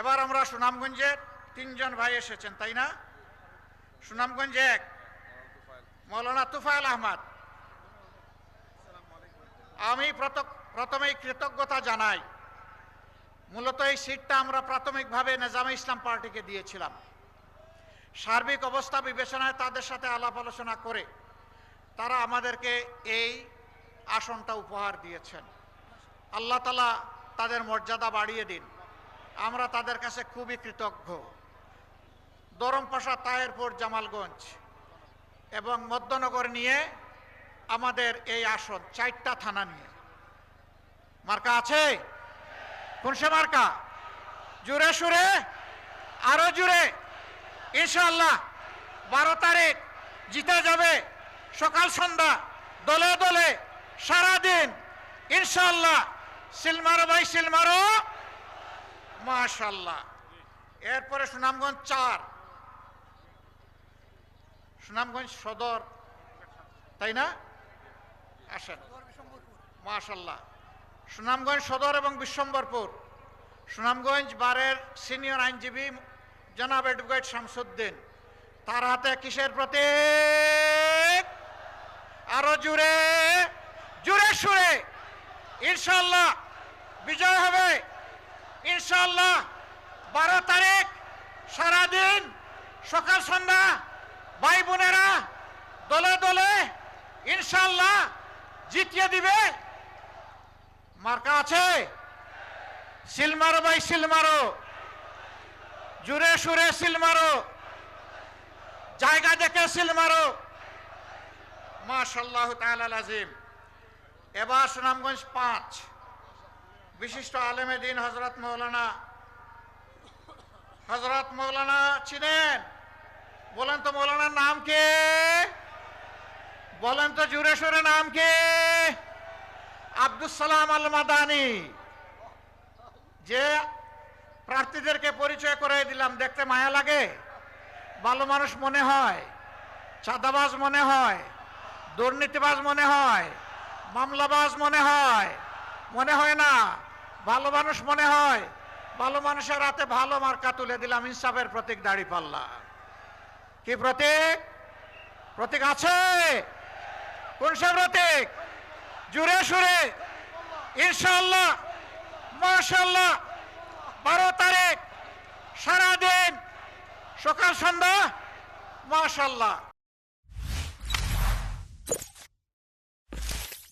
এবার আমরা সুনামগঞ্জের তিনজন ভাই এসেছেন, তাই না? সুনামগঞ্জে এক, মৌলানা তুফাইল আহমদ। আমি প্রথমেই কৃতজ্ঞতা জানাই। মূলত এই সিটটা আমরা প্রাথমিকভাবে নেজামে ইসলাম পার্টিকে দিয়েছিলাম। সার্বিক অবস্থা বিবেচনায় তাদের সাথে আলাপ আলোচনা করে তারা আমাদেরকে এই আসনটা উপহার দিয়েছেন। আল্লাহ তালা তাদের মর্যাদা বাড়িয়ে দিন। আমরা তাদের কাছে খুবই কৃতজ্ঞ। দরমপাশা তাহেরপুর, জামালগঞ্জ এবং মধ্যনগর নিয়ে আমাদের এই আসন, চারটা থানা নিয়ে। মার্কা আছে? কোন সে মার্কা? জুড়ে সুরে? আরও জুড়ে? ইনশাল্লাহ বারো তারিখ জিতে যাবে সকাল সন্ধ্যা, দলে দলে সারাদিন। ইনশাল্লাহ সিলমারো ভাই, সিলমারো। মাশাল্লাহ এরপরে সুনামগঞ্জ চার। সুনামগঞ্জ সদর। তাই না? আসেন। মাশাল্লাহ সুনামগঞ্জ সদর এবং বিশ্বম্বরপুর। সুনামগঞ্জ বারের সিনিয়র আইনজীবী জনাব অ্যাডভোকেট শামসুদ্দিন। তার হাতে কিসের প্রতীক? আরও জুড়ে জুড়ে সুরে। ইনশাল্লাহ ইনশাল্লাহ বারো তারিখ সারাদিন সকাল সন্ধ্যা ভাই বোনেরা দলে দলে ইনশাল্লাহ জিতিয়ে দিবে। মার্কা আছে? সিলমারো ভাই সিলমারো জুড়ে সুরে সিলমারো জায়গা দেখে সিলমারো মাশাল্লাহ তাআলা আজিম এবার সুনামগঞ্জ পাঁচ। বিশিষ্ট আলেমে দিন হজরত মৌলানা হজরত মৌলানা ছিলেন। বলেন তো মৌলানার নাম কে? বলেন তো সুরে নাম কে? আব্দুল সালাম আল মাদানি যে প্রার্থীদেরকে পরিচয় করে দিলাম, দেখতে মায়া লাগে? ভালো মানুষ মনে হয়, চাঁদাবাজ মনে হয়, দুর্নীতিবাজ মনে হয়, মামলাবাজ মনে হয় মনে হয় না। ভালো মানুষ মনে হয়? ভালো মানুষের হাতে ভালো মার্কা তুলে দিলাম, ইনসাফের প্রতীক দাড়ি পাল্লা। কি প্রতীক? প্রতীক আছে? কোন সে প্রতীক? জুড়ে সুরে। ইনশাল্লাহ মাশাল্লাহ বারো তারিখ সারাদিন সকাল সন্ধ্যা মাশাল্লাহ